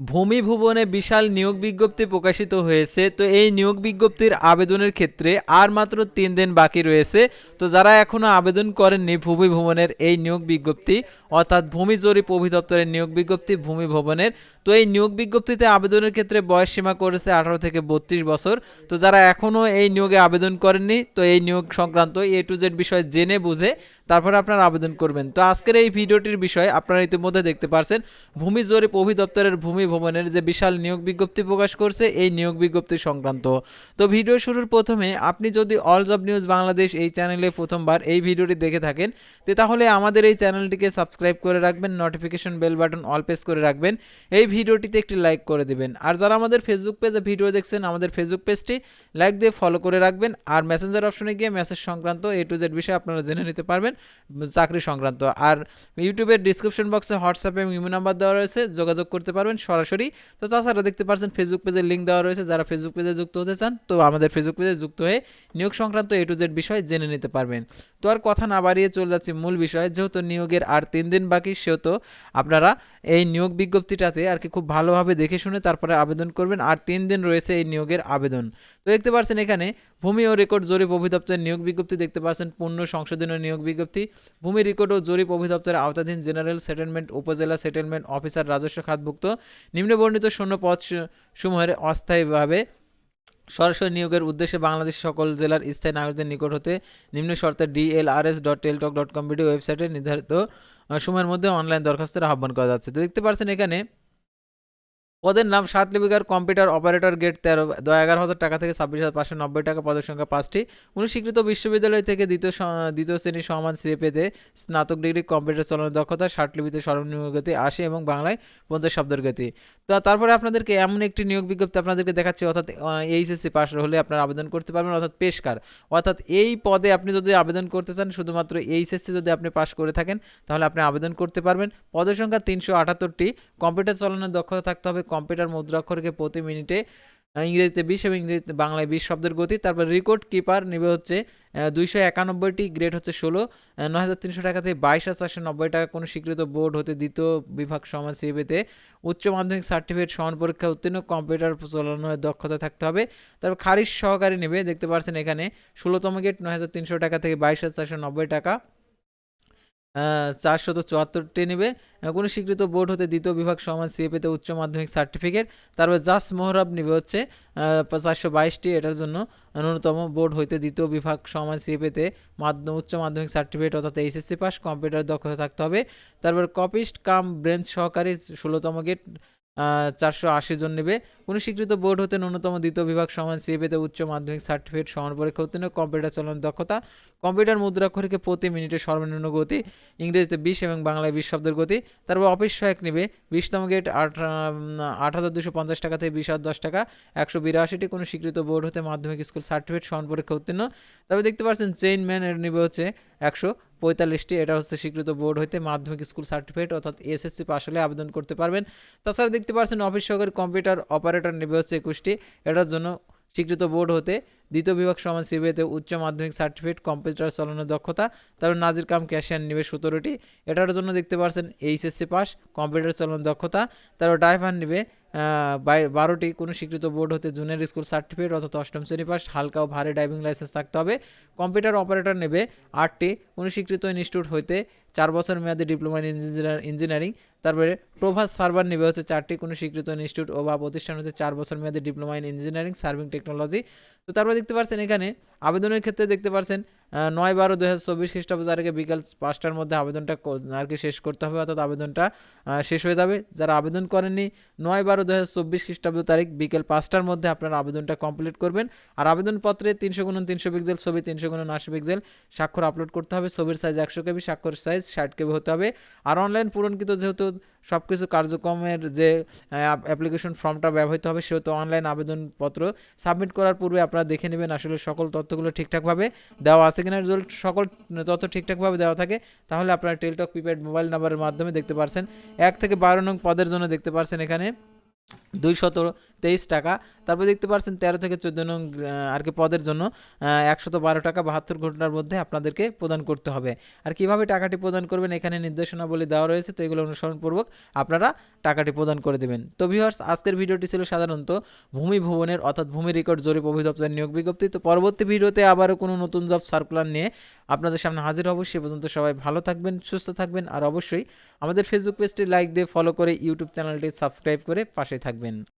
ভূমি ভুবনে বিশাল নিয়োগ বিজ্ঞপ্তি প্রকাশিত হয়েছে, তো এই নিয়োগ বিজ্ঞপ্তির আবেদনের ক্ষেত্রে আর মাত্র তিন দিন বাকি রয়েছে, তো যারা এখনও আবেদন করেননি ভূমি ভবনের এই নিয়োগ বিজ্ঞপ্তি, অর্থাৎ ভূমি জরিপ অধিদপ্তরের নিয়োগ বিজ্ঞপ্তি ভূমি ভবনের তো এই নিয়োগ বিজ্ঞপ্তিতে আবেদনের ক্ষেত্রে বয়স সীমা করেছে আঠারো থেকে বত্রিশ বছর, তো যারা এখনও এই নিয়োগে আবেদন করেননি, তো এই নিয়োগ সংক্রান্ত এ টু জেড বিষয় জেনে বুঝে তারপরে আপনারা আবেদন করবেন। তো আজকের এই ভিডিওটির বিষয় আপনারা ইতিমধ্যে দেখতে পারছেন, ভূমি জরিপ অধিদপ্তরের ভূমি ভবনের যে বিশাল নিয়োগ বিজ্ঞপ্তি প্রকাশ করছে, এই নিয়োগ বিজ্ঞপ্তি সংক্রান্ত। তো ভিডিও শুরুর প্রথমে আপনি যদি অল জব নিউজ বাংলাদেশ এই চ্যানেলে প্রথমবার এই ভিডিওটি দেখে থাকেন তাহলে আমাদের এই চ্যানেলটিকে সাবস্ক্রাইব করে রাখবেন notification bell button all press করে রাখবেন। এই ভিডিওটিতে একটি লাইক করে দিবেন। আর যারা আমাদের ফেসবুক পেজে ভিডিও দেখছেন, আমাদের ফেসবুক পেজটি লাইক দিয়ে ফলো করে রাখবেন। আর মেসেঞ্জার অপশনে গিয়ে মেসেজ সংক্রান্ত এ টু জেড বিষয়ে আপনারা জেনে নিতে পারবেন, চাকরি সংক্রান্ত। আর ইউটিউবের ডিসক্রিপশন বক্সে হোয়াটসঅ্যাপ ইমো নাম্বার দেওয়া রয়েছে, যোগাযোগ করতে পারবেন। সরাসরি। তো তাছাড়া দেখতে পাচ্ছেন ফেসবুক পেজের লিঙ্ক দেওয়া রয়েছে। যারা ফেসবুক পেজে যুক্ত হতে চান, তো আমাদের ফেসবুক পেজে যুক্ত হয়ে নিয়োগ সংক্রান্ত এ টু জেড বিষয় জেনে নিতে পারবেন। তো আর কথা না বাড়িয়ে চলে যাচ্ছি মূল বিষয়, যেহেতু নিয়োগের আর তিন দিন বাকি, সেহেতু আপনারা এই নিয়োগ বিজ্ঞপ্তিটাতে আর কি খুব ভালোভাবে দেখে শুনে তারপরে আবেদন করবেন। আর তিন দিন রয়েছে এই নিয়োগের আবেদন। তো দেখতে পাচ্ছেন এখানে ভূমি ও রেকর্ড জরিপ অধিদপ্তরের নিয়োগ বিজ্ঞপ্তি, দেখতে পাচ্ছেন পূর্ণ সংশোধনের নিয়োগ বিজ্ঞপ্তি। ভূমি রেকর্ড ও জরিপ অভিদপ্তরের আওতাধীন জেনারেল সেটেলমেন্ট, উপজেলা সেটেলমেন্ট অফিসার রাজস্ব খাতভুক্ত। নিম্নবর্ণিত শূন্য পদ সমূহের অস্থায়ীভাবে সরাসরি নিয়োগের উদ্দেশ্যে বাংলাদেশ সকল জেলার স্থায়ী নাগরিকদের নিকট হতে নিম্ন শর্তে DLRS dot Teletalk dot com video ওয়েবসাইটে নির্ধারিত সময়ের মধ্যে অনলাইন দরখাস্তের আহ্বান করা যাচ্ছে। তো দেখতে পাচ্ছেন এখানে পদের নাম সাত লিপিকার কম্পিউটার অপারেটর গেট তেরো এগারো হাজার টাকা থেকে ছাব্বিশ হাজার পাঁচশো নব্বই টাকা পদের সংখ্যা পাঁচটি। উনি স্বীকৃত বিশ্ববিদ্যালয় থেকে দ্বিতীয় দ্বিতীয় শ্রেণির সমান সিএ পেতে স্নাতক ডিগ্রি কম্পিউটার চালানোর দক্ষতা ষাট লিপিতে সর্বনিম্ন গতি আশি এবং বাংলায় পঞ্চাশ শব্দের গতি। তো তারপরে আপনাদেরকে এমন একটি নিয়োগ বিজ্ঞপ্তি আপনাদেরকে দেখাচ্ছি, অর্থাৎ এইচএসসি পাস হলে আপনারা আবেদন করতে পারবেন, অর্থাৎ পেশকার। অর্থাৎ এই পদে আপনি যদি আবেদন করতে চান, শুধুমাত্র এইচএসসি যদি আপনি পাস করে থাকেন, তাহলে আপনি আবেদন করতে পারবেন। পদের সংখ্যা তিনশো আটাত্তরটি, কম্পিউটার চালানোর দক্ষতা থাকতে হবে কম্পিউটার মুদ্রাক্ষরকে প্রতি মিনিটে ইংরেজিতে বিশ এবং ইংরেজিতে বাংলায় বিশ শব্দের গতি। তারপর রেকর্ড কিপার নেবে হচ্ছে দুইশো একানব্বইটি, গ্রেড হচ্ছে ষোলো নয় হাজার তিনশো টাকা থেকে বাইশ হাজার চারশো নব্বই টাকা কোনো স্বীকৃত বোর্ড হতে দ্বিতীয় বিভাগ সমাজ সিভিতে উচ্চ মাধ্যমিক সার্টিফিকেট, সমান পরীক্ষা, উত্তীর্ণ, কম্পিউটার চালানোর দক্ষতা থাকতে হবে। তারপর খারিজ সহকারী নেবে, দেখতে পাচ্ছেন এখানে, ষোলোতম গেট নয় হাজার তিনশো টাকা থেকে বাইশ হাজার চারশো নব্বই টাকা। চারশত চুয়াত্তরটি নেবে। কোনো স্বীকৃত বোর্ড হতে দ্বিতীয় বিভাগ সমান সিএপিতে উচ্চ মাধ্যমিক সার্টিফিকেট। তারপর জাস মোহরাব নেবে হচ্ছে চারশো বাইশটি এটার জন্য ন্যূনতম বোর্ড হইতে দ্বিতীয় বিভাগ সমান সিএপিতে মাধ্যম উচ্চ মাধ্যমিক সার্টিফিকেট অর্থাৎ এইচএসসি পাস, কম্পিউটার দক্ষতা থাকতে হবে। তারপর কপিস্ট কাম ব্রেঞ্চ সহকারী ষোলোতম গেট চারশো আশি জন নেবে। কোনো স্বীকৃত বোর্ড হতে ন্যূনতম দ্বিতীয় বিভাগ সমান সিএপিতে উচ্চ মাধ্যমিক সার্টিফিকেট সমান পরীক্ষা উত্তীর্ণ কম্পিউটার চালানোর দক্ষতা। কম্পিউটার মুদ্রাক্ষরিকে প্রতি মিনিটে সর্বনিম্ন গতি, ইংরেজিতে বিশ এবং বাংলায় বিশ শব্দের গতি। তারপর অফিস সহায়ক নেবে। বিশতম গেট আট আট হাজার দুশো পঞ্চাশ টাকা থেকে বিশ হাজার দশ টাকা, একশো বিরাশিটি কোনো স্বীকৃত বোর্ড হতে মাধ্যমিক স্কুল সার্টিফিকেট সমান পরীক্ষা উত্তীর্ণ তবে দেখতে পাচ্ছেন চেইন ম্যান এর নেবে হচ্ছে একশো। পঁয়তাল্লিশটি, এটা হচ্ছে স্বীকৃত বোর্ড হইতে মাধ্যমিক স্কুল সার্টিফিকেট, অর্থাৎ এসএসসি পাস হলে আবেদন করতে পারবেন। তাছাড়া দেখতে পাচ্ছেন অফিস সহকারী কম্পিউটার অপারেটর নেবে হচ্ছে একুশটি, এটার জন্য স্বীকৃত বোর্ড হতে দ্বিতীয় বিভাগ সমান সিবিআইতে উচ্চ মাধ্যমিক সার্টিফিকেট, কম্পিউটার চালানোর দক্ষতা, তারপর নাজির কাম ক্যাশিয়ার নেবে সতেরোটি। এটার জন্য দেখতে পাচ্ছেন এইচএসসি পাস কম্পিউটার চালানোর দক্ষতা, তারপর ড্রাইভার নেবে বারোটি কোনো স্বীকৃত বোর্ড হতে জুনিয়র স্কুল সার্টিফিকেট অর্থাৎ অষ্টম শ্রেণি পাস, হালকা ও ভারী ড্রাইভিং লাইসেন্স থাকতে হবে। কম্পিউটার অপারেটর নেবে আটটি। কোনো স্বীকৃত ইনস্টিটিউট হইতে চার বছর মেয়াদী ডিপ্লোমা ইন ইঞ্জিনিয়ার তারপরে প্রভাস সার্ভার নেবে হচ্ছে চারটি। কোনো স্বীকৃত ইনস্টিটিউট ও বা প্রতিষ্ঠান হতে চার বছর মেয়াদী diploma in engineering, serving technology. তো তারপর দেখতে পাচ্ছেন এখানে আবেদনের ক্ষেত্রে দেখতে পাচ্ছেন নয় বারো দু হাজার চব্বিশ খ্রিস্টাব্দ তারিখে বিকাল পাঁচটার মধ্যে আবেদনটা আর কি শেষ করতে হবে, অর্থাৎ আবেদনটা শেষ হয়ে যাবে। যারা আবেদন করেননি, নয় বারো দু হাজার চব্বিশ খ্রিস্টাব্দ তারিখ বিকেল পাঁচটার মধ্যে আপনারা আবেদনটা কমপ্লিট করবেন। আর আবেদনপত্রে তিনশো গুণ তিনশো পিক্সেল ছবি তিনশো গুণ আশি পিক্সেল স্বাক্ষর আপলোড করতে হবে। ছবির সাইজ একশো কেবি, স্বাক্ষর সাইজ ষাট কেবি হতে হবে। আর অনলাইন পূরণকৃত যেহেতু সব কিছু কার্যক্রমের যে অ্যাপ্লিকেশন ফর্মটা ব্যবহৃত হবে সেহেতু অনলাইন আবেদনপত্র সাবমিট করার পূর্বে আপনারা দেখে নেবেন আসলে সকল তথ্যগুলো ঠিকঠাকভাবে দেওয়া আছে কিনা। যদি সকল তথ্য ঠিকঠাকভাবে দেওয়া থাকে, তাহলে আপনারা টেলটক প্রিপেড মোবাইল নাম্বারের মাধ্যমে দেখতে পারছেন। এক থেকে বারো নং পদের জন্য দেখতে পারছেন এখানে। দুইশত তেইশ টাকা। তারপর দেখতে পাচ্ছেন তেরো থেকে চোদ্দ নং আর কি পদের জন্য একশত বারো টাকা বাহাত্তর ঘণ্টার মধ্যে আপনাদেরকে প্রদান করতে হবে। আর কীভাবে টাকাটি প্রদান করবেন, এখানে নির্দেশনাবলী দেওয়া রয়েছে, তো এগুলো অনুসরণপূর্বক আপনারা টাকাটি প্রদান করে দেবেন। তো ভিউয়ার্স আজকের ভিডিওটি ছিল সাধারণত ভূমি ভবনের, অর্থাৎ ভূমি রেকর্ড জরিপ অভিদপ্তরের নিয়োগ বিজ্ঞপ্তি। তো পরবর্তী ভিডিওতে আবারও কোনো নতুন জব সার্কুলার নিয়ে আপনাদের সামনে হাজির হব। সে পর্যন্ত সবাই ভালো থাকবেন, সুস্থ থাকবেন, আর অবশ্যই আমাদের ফেসবুক পেজটি লাইক দিয়ে ফলো করে ইউটিউব চ্যানেলটি সাবস্ক্রাইব করে পাশে থাকবেন।